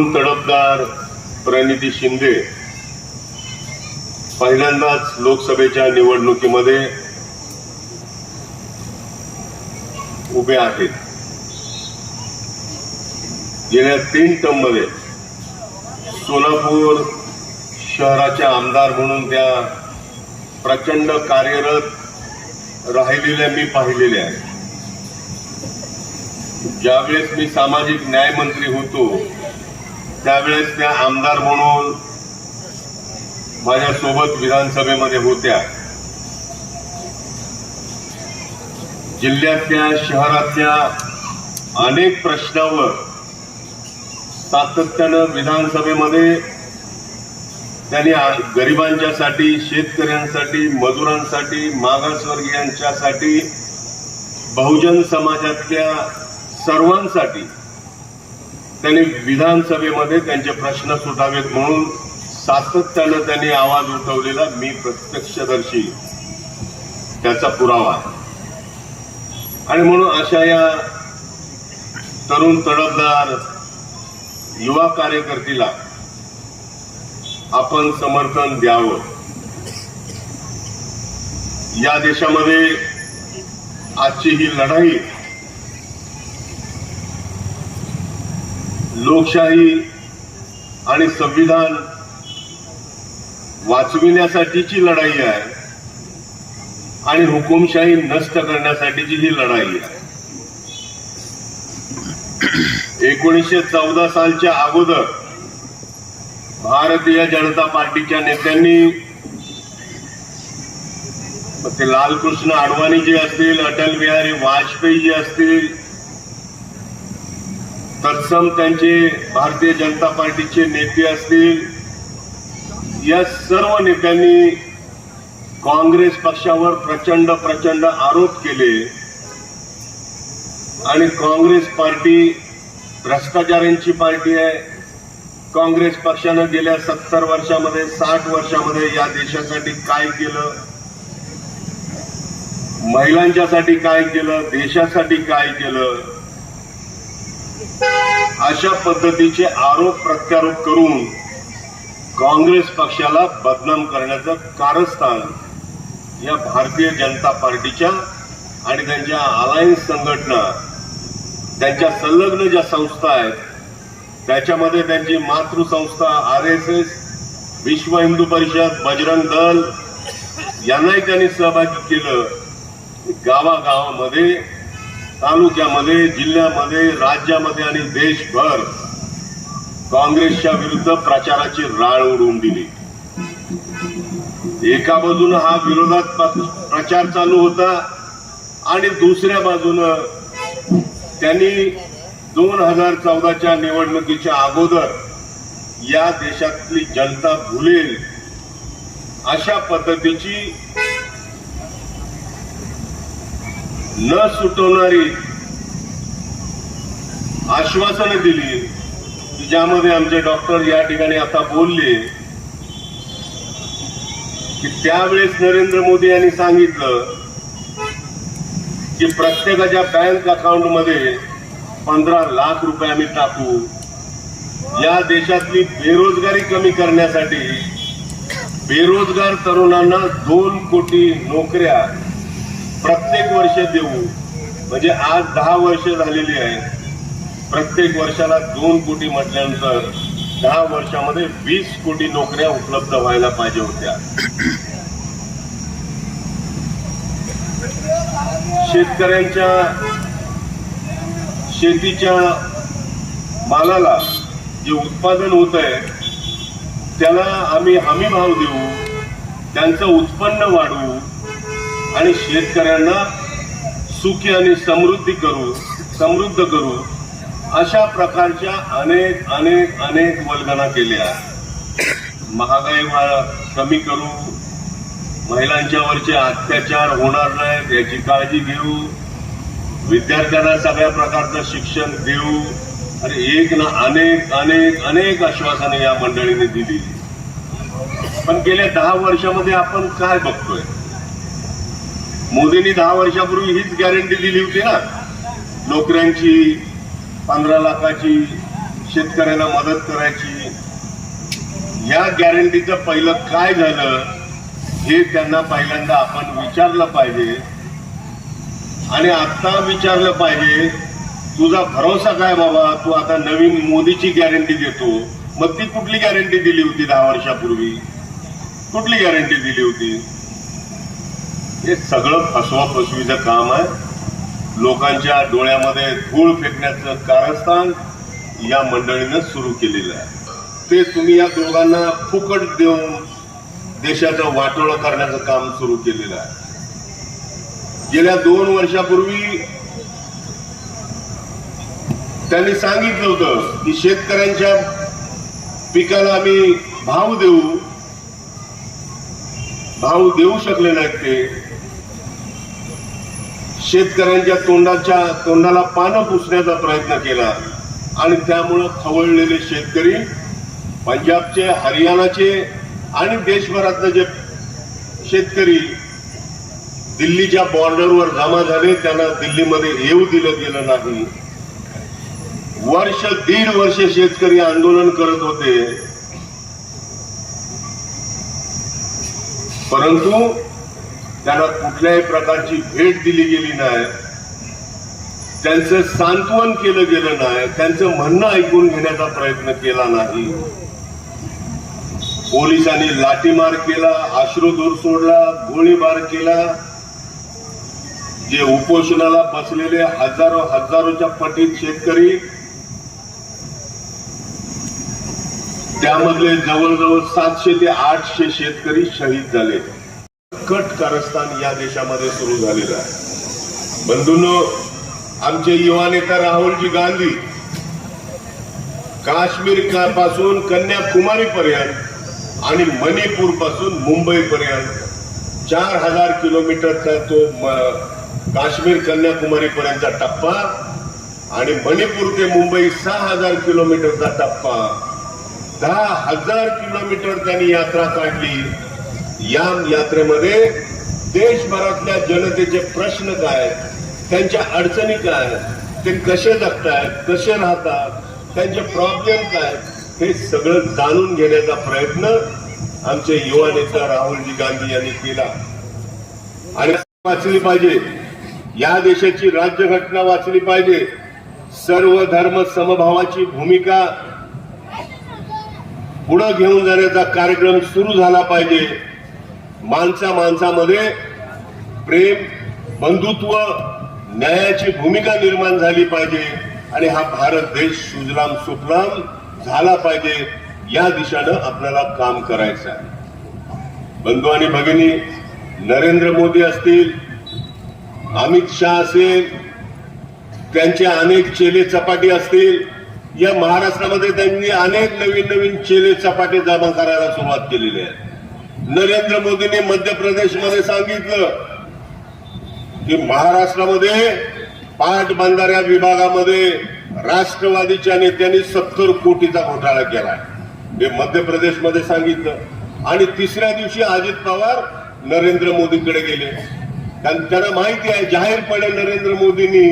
तरुण तडफदार प्रणिती शिंदे. पहिल्यांदाच लोकसभेच्या निवडणुकीमध्ये उभे आहेत. गेल्या तीन टर्ममध्ये सोलापूर शहराच्या आमदार म्हणून त्या प्रचंड कार्यरत राहिलेल्या मी पाहिलेल्या आहेत. ज्यावेळेस मी सामाजिक न्याय मंत्री होतो त्यावेळेस त्या आमदार म्हणून माझ्यासोबत विधानसभेमध्ये होत्या. जिल्ह्यातल्या शहरातल्या अनेक प्रश्नावर सातत्यानं विधानसभेमध्ये त्यांनी गरिबांच्यासाठी शेतकऱ्यांसाठी मजुरांसाठी मागासवर्गीयांच्यासाठी बहुजन समाजातल्या सर्वांसाठी त्यांनी विधानसभेमध्ये त्यांचे प्रश्न सुटावेत म्हणून सातत्यानं त्यांनी आवाज उठवलेला मी प्रत्यक्षदर्शी. त्याचा पुरावा. आणि म्हणून अशा या तरुण तडफदार युवा कार्यकर्तीला आपण समर्थन द्यावं. या देशामध्ये आजची ही लढाई लोकशाही आणि संविधान वाचविण्यासाठीची लढाई आहे आणि हुकुमशाही नष्ट करण्यासाठीची ही लढाई आहे. एकोणीसशे चौदा सालच्या अगोदर भारतीय जनता पार्टीच्या नेत्यांनी ते लालकृष्ण अडवाणी जे असतील अटल बिहारी वाजपेयी जे असतील तत्सम त्यांचे भारतीय जनता पार्टीचे नेते असतील. या सर्व नेत्यांनी काँग्रेस पक्षावर प्रचंड प्रचंड आरोप केले. आणि काँग्रेस पार्टी भ्रष्टाचारांची पार्टी आहे. काँग्रेस पक्षानं गेल्या सत्तर वर्षामध्ये साठ वर्षामध्ये या देशासाठी काय केलं? महिलांच्यासाठी काय केलं? देशासाठी काय केलं? अशा पद्धतीचे आरोप प्रत्यारोप करून काँग्रेस पक्षाला बदनाम करण्याचं कारस्थान या भारतीय जनता पार्टीच्या आणि त्यांच्या अलायन्स संघटना त्यांच्या संलग्न ज्या संस्था आहेत त्याच्यामध्ये त्यांची मातृसंस्था आर एस एस विश्व हिंदू परिषद बजरंग दल यांनाही त्यांनी सहभागी केलं. गावागावामध्ये तालुक्यामध्ये जिल्ह्यामध्ये राज्यामध्ये आणि देशभर काँग्रेसच्या विरुद्ध प्रचाराची राळ उडवून दिली. एका बाजून हा विरोधात प्रचार चालू होता आणि दुसऱ्या बाजूनं त्यांनी दोन हजार चौदाच्या निवडणुकीच्या अगोदर या देशातली जनता भुलेल अशा पद्धतीची न सुटवणारी आश्वासनं दिली की ज्यामध्ये आमचे डॉक्टर या ठिकाणी आता बोलले की त्यावेळेस नरेंद्र मोदी यांनी सांगितलं की प्रत्येकाच्या बँक अकाउंटमध्ये पंधरा लाख रुपये आम्ही टाकू. या देशातली बेरोजगारी कमी करण्यासाठी बेरोजगार तरुणांना दोन कोटी नोकऱ्या प्रत्येक वर्ष देऊ. म्हणजे आज दहा वर्ष झालेली आहेत प्रत्येक वर्षाला दोन कोटी म्हटल्यानंतर दहा वर्षामध्ये वीस कोटी नोकऱ्या उपलब्ध व्हायला पाहिजे होत्या. शेतकऱ्यांच्या शेतीच्या मालाला जे उत्पादन होत आहे त्याला आम्ही हमी भाव देऊ त्यांचं उत्पन्न वाढवू आणि शेतकऱ्यांना सुखी आणि समृद्धी करू समृद्ध करू अशा प्रकारच्या अनेक अनेक अनेक वल्गना केल्या. महागाई वा- कमी करू महिलांच्यावरचे अत्याचार होणार नाहीत याची काळजी घेऊ विद्यार्थ्यांना सगळ्या प्रकारचं शिक्षण देऊ आणि एक ना अनेक अनेक अनेक आश्वासने या मंडळीने दिली. पण गेल्या दहा वर्षामध्ये आपण काय बघतोय? मोदींनी दहा वर्षापूर्वी हीच गॅरंटी दिली होती ना. नोकऱ्यांची पंधरा लाखाची शेतकऱ्यांना मदत करायची. या गॅरंटीचं पहिलं काय झालं हे त्यांना पहिल्यांदा आपण विचारलं पाहिजे. आणि आता विचारलं पाहिजे तुझा भरोसा काय बाबा? तू आता नवीन मोदीची गॅरंटी देतो. मग ती कुठली गॅरंटी दिली होती दहा वर्षापूर्वी? कुठली गॅरंटी दिली होती? हे सगळं फसवा फसवीचं काम आहे लोकांच्या डोळ्यामध्ये धूळ फेकण्याचं कारस्थान या मंडळीनं सुरू केलेलं आहे. ते तुम्ही या दोघांना फुकट देऊन देशाचं वाटोळं करण्याचं काम सुरू केलेलं आहे. गेल्या दोन वर्षापूर्वी त्यांनी सांगितलं होतं की शेतकऱ्यांच्या पिकाला आम्ही भाव देऊ भाव देऊ शकले नाहीत ते. शेतकऱ्यांच्या तोंडाच्या तोंडाला पानं पुसण्याचा प्रयत्न केला. आणि त्यामुळं खवळलेले शेतकरी पंजाबचे हरियाणाचे आणि देशभरातले जे शेतकरी दिल्लीच्या बॉर्डरवर जमा झाले त्यांना दिल्लीमध्ये येऊ दिलं गेलं नाही. वर्ष दीड वर्ष शेतकरी आंदोलन करत होते. परंतु त्यांना कुठल्याही प्रकारची भेट दिली गेली नाही. त्यांचं सांत्वन केलं गेलं नाही. त्यांचं म्हणणं ऐकून घेण्याचा प्रयत्न केला नाही. पोलिसांनी लाठीमार केला अश्रुधूर सोडला गोळीबार केला. जे उपोषणाला बसलेले हजारो हजारोच्या पटीत शेतकरी त्यामधले जवळजवळ सातशे ते आठशे शेतकरी शहीद झाले. कट कारस्थान या देशामध्ये सुरू झालेलं आहे. बंधूंनो आमचे युवा नेता राहुलजी गांधी काश्मीर का- पासून कन्याकुमारी पर्यंत आणि मणिपूरपासून मुंबई पर्यंत चार हजार किलोमीटरचा तो काश्मीर कन्याकुमारी पर्यंतचा टप्पा आणि मणिपूर ते मुंबई सहा हजार किलोमीटरचा टप्पा. दहा हजार किलोमीटर त्यांनी यात्रा काढली. या यात्रेमध्ये देशभरातल्या जनतेचे प्रश्न काय त्यांच्या अडचणी काय ते कसे जगतायत? कसे राहतात? त्यांचे प्रॉब्लेम काय हे सगळं जाणून घेण्याचा प्रयत्न आमचे युवा नेता राहुलजी गांधी यांनी केला. आणि वाचली पाहिजे. या देशाची राज्यघटना वाचली पाहिजे. सर्व धर्म समभावाची भूमिका पुढे घेऊन जाण्याचा कार्यक्रम सुरू झाला पाहिजे. माणसा माणसामध्ये प्रेम बंधुत्व न्यायाची भूमिका निर्माण झाली पाहिजे आणि हा भारत देश सुजलाम सुफलाम झाला पाहिजे या दिशेनं आपल्याला काम करायचं आहे. बंधू आणि भगिनी नरेंद्र मोदी असतील अमित शाह असेल त्यांचे अनेक चेले चपाटी असतील या महाराष्ट्रामध्ये त्यांनी अनेक नवीन नवीन चेले चपाटे जमा करायला सुरुवात केलेली आहे. नरेंद्र मोदींनी मध्य प्रदेशमध्ये सांगितलं की महाराष्ट्रामध्ये पाटबंधाऱ्या विभागामध्ये राष्ट्रवादीच्या नेत्यांनी सत्तर कोटीचा घोटाळा केला हे मध्य प्रदेशमध्ये सांगितलं. आणि तिसऱ्या दिवशी अजित पवार नरेंद्र मोदींकडे गेले. कारण त्यांना माहिती आहे जाहीरपणे नरेंद्र मोदींनी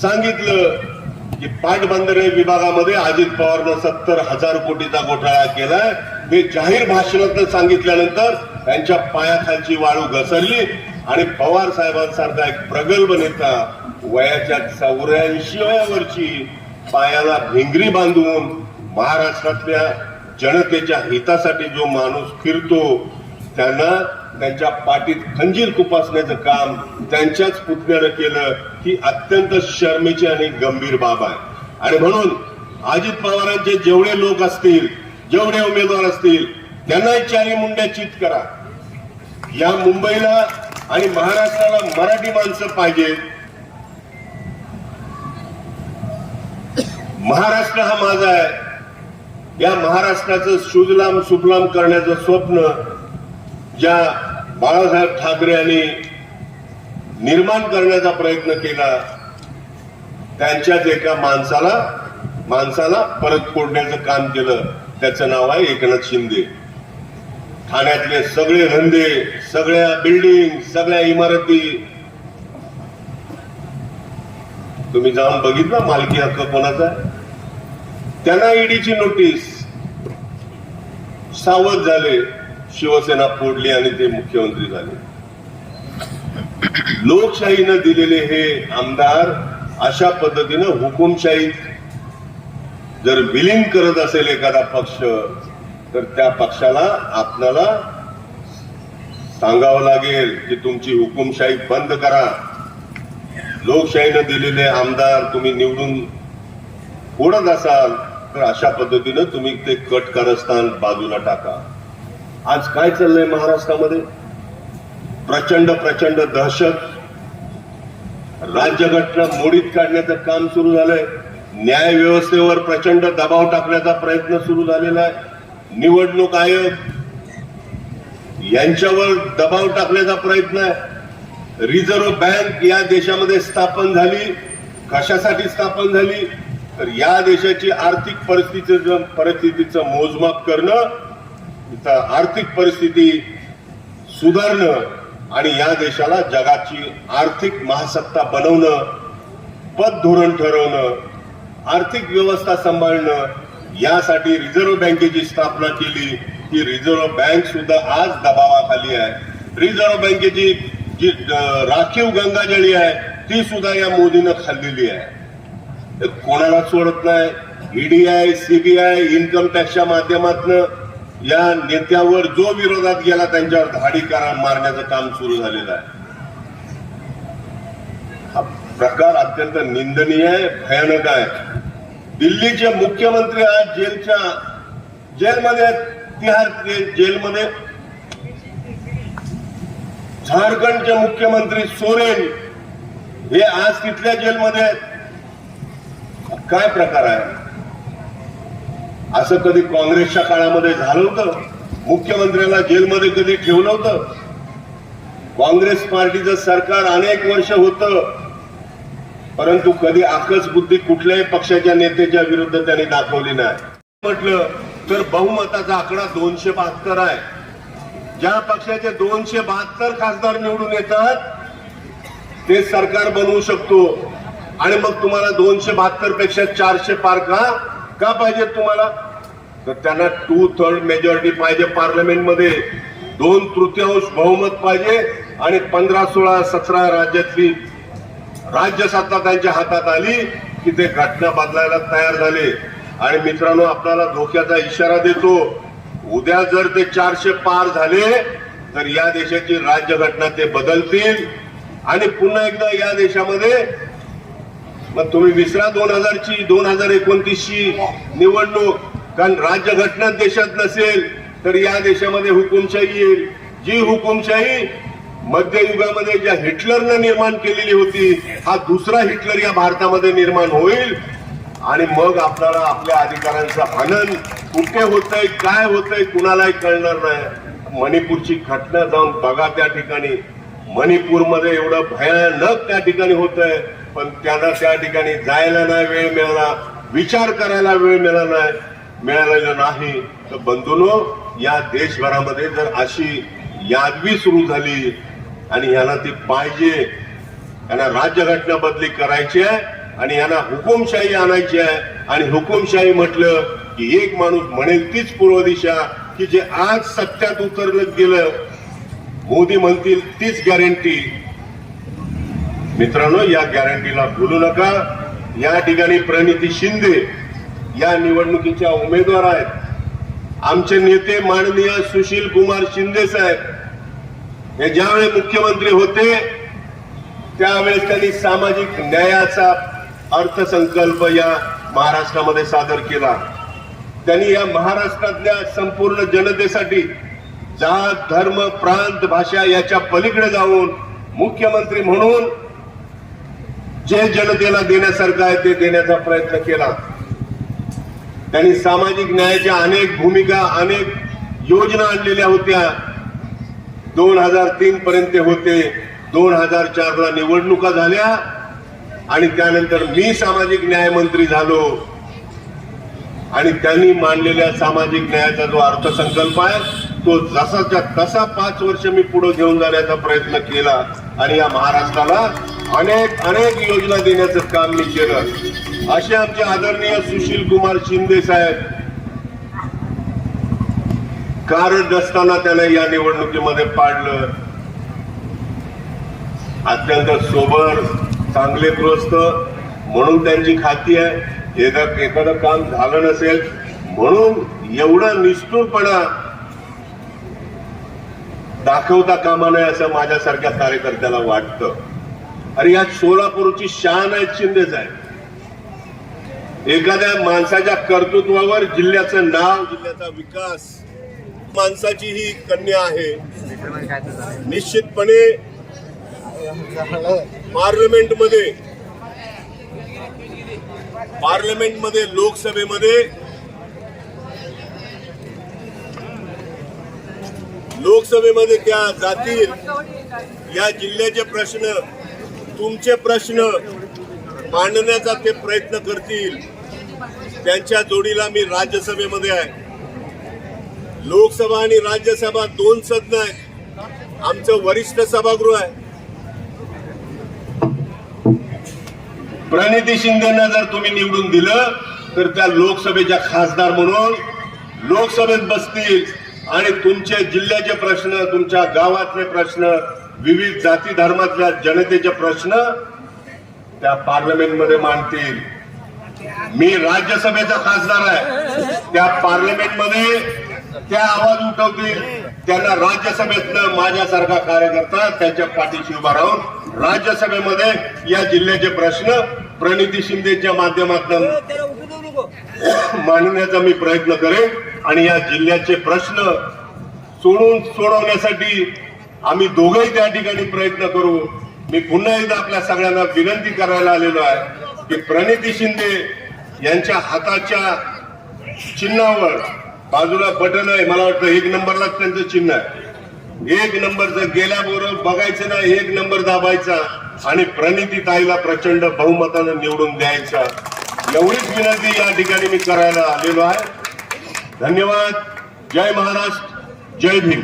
सांगितलं की पाटबंधारे विभागामध्ये अजित पवारनं सत्तर हजार कोटीचा घोटाळा केलाय. हे जाहीर भाषणात सांगितल्यानंतर त्यांच्या पायाखालची वाळू घसरली आणि पवार साहेबांसारखा एक प्रगल्भ नेता वयाच्या चौऱ्याऐंशी वयावरची पायाला भिंगरी बांधून महाराष्ट्रातल्या जनतेच्या हितासाठी जो माणूस फिरतो त्यांना त्यांच्या पाठीत खंजीर खुपासण्याचं काम त्यांच्याच पुतण्यानं केलं ही अत्यंत शर्मेची आणि गंभीर बाब आहे. आणि म्हणून अजित पवारांचे जेवढे लोक असतील जेवढे उमेदवार असतील त्यांनाही चारी मुंड्या चित करा. या मुंबईला आणि महाराष्ट्राला मराठी माणसं पाहिजेत महाराष्ट्र हा माझा आहे. या महाराष्ट्राचं सुजलाम सुफलाम करण्याचं स्वप्न ज्या बाळासाहेब ठाकरे यांनी निर्माण करण्याचा प्रयत्न केला त्यांच्याच एका माणसाला माणसाला परत फोडण्याचं काम केलं. त्याचं नाव आहे एकनाथ शिंदे. ठाण्यातले सगळे धंदे सगळ्या बिल्डिंग सगळ्या इमारती. तुम्ही जाऊन बघितलं मालकी हक्क कोणाचा? त्यांना ईडीची नोटीस सावध झाले. शिवसेना फोडली आणि ते मुख्यमंत्री झाले. लोकशाहीनं दिलेले हे आमदार अशा पद्धतीनं हुकुमशाही जर विलीन करत असेल एखादा पक्ष तर त्या पक्षाला आपल्याला सांगावं लागेल की तुमची हुकुमशाही बंद करा. लोकशाहीनं दिलेले आमदार तुम्ही निवडून फोडत असाल तर अशा पद्धतीनं तुम्ही ते कट कारस्थान बाजूला टाका. आज काय चाललंय महाराष्ट्रामध्ये? प्रचंड प्रचंड दहशत. राज्यघटना मोडीत काढण्याचं काम सुरू झालंय. न्याय व्यवस्थेवर प्रचंड दबाव टाकण्याचा प्रयत्न सुरू झालेला आहे. निवडणूक आयोग यांच्यावर दबाव टाकण्याचा प्रयत्न आहे. रिझर्व्ह बँक या देशामध्ये स्थापन झाली. कशासाठी स्थापन झाली? तर या देशाची आर्थिक परिस्थितीचं परिस्थितीचं मोजमाप करणं तिथं आर्थिक परिस्थिती सुधारणं आणि या देशाला जगाची आर्थिक महासत्ता बनवणं पद धोरण ठरवणं आर्थिक व्यवस्था सांभाळणं यासाठी रिझर्व्ह बँकेची स्थापना केली ही रिझर्व्ह बँक सुद्धा आज दबावाखाली आहे. रिझर्व्ह बँकेची जी राखीव गंगाजळी आहे ती सुद्धा या मोदीनं खाल्लेली आहे. कोणाला सोडत नाही. ईडीआय सीबीआय इन्कम टॅक्सच्या माध्यमातून या नेत्यावर जो विरोधात गेला त्यांच्यावर धाडी करा मारण्याचं काम सुरू झालेलं आहे. हा प्रकार अत्यंत निंदनीय आहे भयानक आहे. दिल्लीचे मुख्यमंत्री आज जेलच्या जेलमध्ये आहेत. तिहार जेलमध्ये. झारखंडचे मुख्यमंत्री सोरेन हे आज तिथल्या जेलमध्ये आहेत. काय प्रकार आहे? असं कधी काँग्रेसच्या काळामध्ये झालं होतं? मुख्यमंत्र्याला जेलमध्ये कधी ठेवलं होतं? काँग्रेस पार्टीचं सरकार अनेक वर्ष होतं. परंतु कधी आकस बुद्धी कुठल्याही पक्षाच्या नेत्याच्या विरुद्ध त्यांनी दाखवली नाही. म्हटलं तर बहुमताचा आकडा दोनशे बहात्तर आहे. ज्या पक्षाचे दोनशे बहात्तर खासदार निवडून येतात ते सरकार बनवू शकतो. आणि मग तुम्हाला दोनशे बहात्तरपेक्षा चारशे पार का? का पाहिजे तुम्हाला? तर त्यांना टू थर्ड मेजॉरिटी पाहिजे पार्लमेंटमध्ये दोन तृतीयांश बहुमत पाहिजे आणि पंधरा सोळा सतरा राज्यातली राज्य सत्ता त्यांच्या हातात आली की ते घटना बदलायला तयार झाले. आणि मित्रांनो आपल्याला धोक्याचा इशारा देतो. उद्या जर ते चारशे पार झाले तर या देशाची राज्यघटना ते बदलतील. आणि पुन्हा एकदा या देशामध्ये मग तुम्ही विसरा दोन हजारची दोन हजार एकोणतीसची निवडणूक. कारण राज्यघटना देशात नसेल तर या देशामध्ये हुकुमशाही येईल. जी हुकुमशाही मध्ययुगामध्ये ज्या हिटलरनं निर्माण केलेली होती हा दुसरा हिटलर या भारतामध्ये निर्माण होईल. आणि मग आपल्याला आपल्या अधिकारांचं हनन कुठे होतंय काय होतंय कुणालाही कळणार नाही. मणिपूरची घटना जाऊन बघा त्या ठिकाणी. मणिपूरमध्ये एवढं भयानक त्या ठिकाणी होत आहे पण त्यांना त्या ठिकाणी जायला नाही वेळ मिळाला विचार करायला वेळ मिळाला नाही मिळालेला नाही. तर बंधूनो या देशभरामध्ये जर अशी यादवी सुरू झाली आणि यांना ती पाहिजे यांना राज्यघटना बदली करायची आहे आणि यांना हुकुमशाही आणायची आहे आणि हुकुमशाही म्हटलं की एक माणूस म्हणेल तीच पूर्व दिशा की जे आज सत्यात उतरलं गेलं मोदी म्हणतील तीच गॅरंटी मित्रांनो या गॅरंटीला भूलू नका. या ठिकाणी प्रणिती शिंदे या निवडणुकीच्या उमेदवार आहेत. आमचे नेते माननीय सुशील कुमार शिंदे साहेब हे ज्यावेळी मुख्यमंत्री होते त्यावेळेस त्यांनी सामाजिक न्यायाचा अर्थसंकल्प या महाराष्ट्रामध्ये सादर केला. त्यांनी या महाराष्ट्रातल्या संपूर्ण जनतेसाठी जात धर्म प्रांत भाषा याच्या पलीकडे जाऊन मुख्यमंत्री म्हणून जे जनतेला देण्यासारखं आहे ते देण्याचा प्रयत्न केला. त्यांनी सामाजिक न्यायाच्या अनेक भूमिका अनेक योजना आणलेल्या होत्या. दोन हजार तीन पर्यंत होते. दोन हजार चार ला निवडणुका झाल्या. आणि त्यानंतर मी सामाजिक न्याय मंत्री झालो. आणि त्यांनी मांडलेल्या सामाजिक न्यायाचा जो अर्थसंकल्प आहे तो जसाच्या तसा पाच वर्ष मी पुढे घेऊन जाण्याचा प्रयत्न केला. आणि या महाराष्ट्राला अनेक अनेक योजना देण्याचं काम मी केलं. असे आमचे आदरणीय सुशील कुमार शिंदे साहेब कारण नसताना त्याला या निवडणुकीमध्ये पाडलं. अत्यंत सोबर चांगले ग्रस्त म्हणून त्यांची खाती आहे. एखादं एखादं काम झालं नसेल म्हणून एवढं निष्ठूरपणा दाखवता कामा नये असं माझ्यासारख्या कार्यकर्त्याला वाटतं. अरे या सोलापूरची शान आहे शिंदेच आहे. एखाद्या माणसाच्या कर्तृत्वावर जिल्ह्याचं नाव जिल्ह्याचा विकास माणसाची ही कन्या आहे. निश्चितपणे पार्लमेंटमध्ये पार्लमेंटमध्ये लोकसभेमध्ये लोकसभेमध्ये त्या जातील. या जिल्ह्याचे प्रश्न तुमचे प्रश्न मांडण्याचा ते प्रयत्न करतील. त्यांच्या जोडीला मी राज्यसभेमध्ये आहे. लोकसभा आणि राज्यसभा दोन सदन आहेत आमचं वरिष्ठ सभागृह आहे. प्रणिती शिंदेना जर तुम्ही निवडून दिलं तर त्या लोकसभेच्या खासदार म्हणून लोकसभेत बसतील. आणि तुमचे जिल्ह्याचे प्रश्न तुमच्या गावातले प्रश्न विविध जाती धर्मातल्या जनतेचे प्रश्न त्या पार्लमेंटमध्ये मांडतील. मी राज्यसभेचा खासदार आहे. त्या पार्लमेंटमध्ये त्या आवाज उठवतील. त्यांना राज्यसभेतनं माझ्यासारखा कार्यकर्ता त्यांच्या पाठीशी उभा राहून राज्यसभेमध्ये या जिल्ह्याचे प्रश्न प्रणिती शिंदेच्या माध्यमातून मांडण्याचा मी प्रयत्न करेन आणि या जिल्ह्याचे प्रश्न सोडून सोडवण्यासाठी आम्ही दोघंही त्या ठिकाणी प्रयत्न करू. मी पुन्हा एकदा आपल्या सगळ्यांना विनंती करायला आलेलो आहे की प्रणिती शिंदे यांच्या हाताच्या चिन्हावर बाजूला बटन आहे. मला वाटतं एक नंबरलाच त्यांचं चिन्ह आहे. एक नंबरचं गेल्याबरोबर बघायचं नाही एक नंबर दाबायचा. आणि प्रणिती ताईला प्रचंड बहुमतानं निवडून द्यायचा. एवढीच विनंती या ठिकाणी मी करायला आलेलो आहे. धन्यवाद. जय महाराष्ट्र. जय भीम.